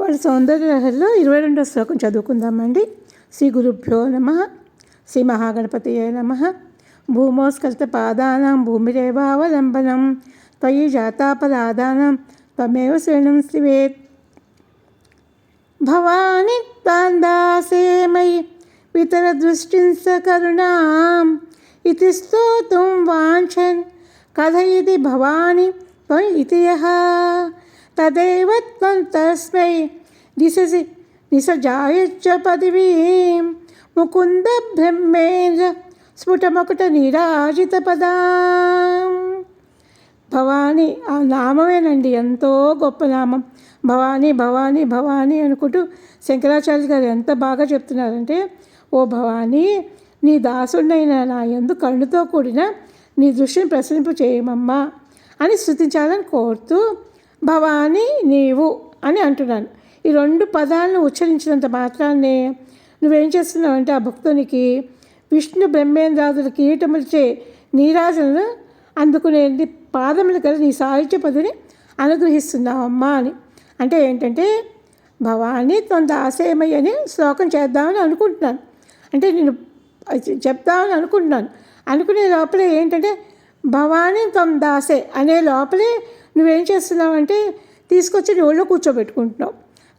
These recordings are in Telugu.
వాళ్ళ సౌందర్య సౌందర్యలహరిలో ఇరవై రెండో శ్లోకం చదువుకుందామండి. శ్రీ గురుభ్యో నమ. శ్రీ మహాగణపతియే నమ. భూమోస్కల్త పాదానం భూమిరేవావలంబనం. త్వయి జాతాపరాధానం త్వమేవ శరణం శ్రీవేత్ భవాని తాందాసే మయి పితరదృష్టిం సకరుణాం ఇది స్తోతుం వాంఛన్ కథయితి భవాని త్వం ఇతి యః తదేవత్వం తస్మై దిశసి నిసజాయచ్చ పదవీం ముకుంద బ్రహ్మేంద్ర స్ఫుటమొకట నిరాజిత పదా. భవానీ ఆ నామమేనండి ఎంతో గొప్ప నామం. భవానీ భవానీ భవానీ అనుకుంటూ శంకరాచార్య గారు ఎంత బాగా చెప్తున్నారంటే ఓ భవానీ నీ దాసుడైన నా ఎందు కళ్ళుతో కూడిన నీ దృష్టిని ప్రసరింపు చేయమమ్మా అని స్థుతించాలని కోరుతూ భవాని నీవు అని అంటున్నాను. ఈ రెండు పదాలను ఉచ్చరించినంత మాత్రాన్నే నువ్వేం చేస్తున్నావంటే ఆ భక్తునికి విష్ణు బ్రహ్మేంద్రాదుల కిరీటములచే నీరాజనను అందుకునే పాదములు గల నీ సాహిత్య పదిని అనుగ్రహిస్తున్నావమ్మా అని. అంటే ఏంటంటే భవాని తొంత ఆశయమయ్య అని శ్లోకం చేద్దామని అనుకుంటున్నాను. అంటే నేను చెప్దామని అనుకుంటున్నాను. అనుకునే లోపల ఏంటంటే భవానీ తొమ్ దాసే అనే లోపలే నువ్వేం చేస్తున్నావంటే తీసుకొచ్చి నీ ఒళ్ళో కూర్చోబెట్టుకుంటున్నావు.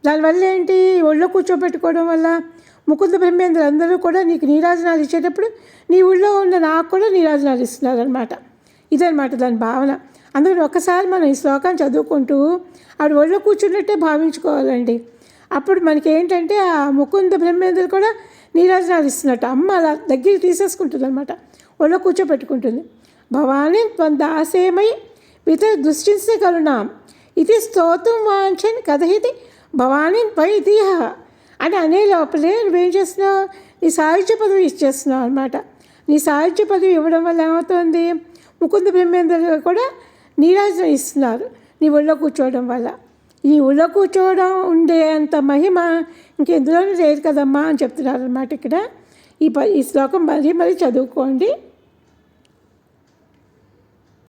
దానివల్ల ఏంటి? ఒళ్ళో కూర్చోబెట్టుకోవడం వల్ల ముకుంద బ్రహ్మేంద్ర అందరూ కూడా నీకు నీరాజనాలు ఇచ్చేటప్పుడు నీ ఊళ్ళో ఉన్న నాకు కూడా నీరాజనాలు ఇస్తున్నారు అనమాట ఇదనమాట దాని భావన. అందుకని ఒక్కసారి మనం ఈ శ్లోకాన్ని చదువుకుంటూ ఆవిడ ఒళ్ళో కూర్చున్నట్టే భావించుకోవాలండి. అప్పుడు మనకి ఏంటంటే ఆ ముకుంద బ్రహ్మేంద్రులు కూడా నీరాజనాలు ఇస్తున్నట్టు. అమ్మ అలా దగ్గరికి తీసేసుకుంటుంది అనమాట ఒళ్ళో కూర్చోపెట్టుకుంటుంది భవాని త్వందాసేమై ఆశయమై విత ఇది స్తోత్రం వాంఛన్ కథహితి భవాని పై ఇతిహ అని అనే లోపలే నువ్వేం చేస్తున్నావు నీ సాహిత్య పదవి ఇచ్చేస్తున్నావు అనమాట నీ సాహిత్య పదవి ఇవ్వడం వల్ల ఏమవుతుంది ముకుంద బ్రహ్మేంద్రులు కూడా నీరాజనం ఇస్తున్నారు నీ ఒళ్ళో కూర్చోవడం వల్ల ఈ ఒళ్ళో కూర్చోవడం ఉండే అంత మహిమ ఇంకెందులోనూ లేదు కదమ్మా అని చెప్తున్నారు అనమాట ఇక్కడ ఈ ప ఈ శ్లోకం మరీ మరీ చదువుకోండి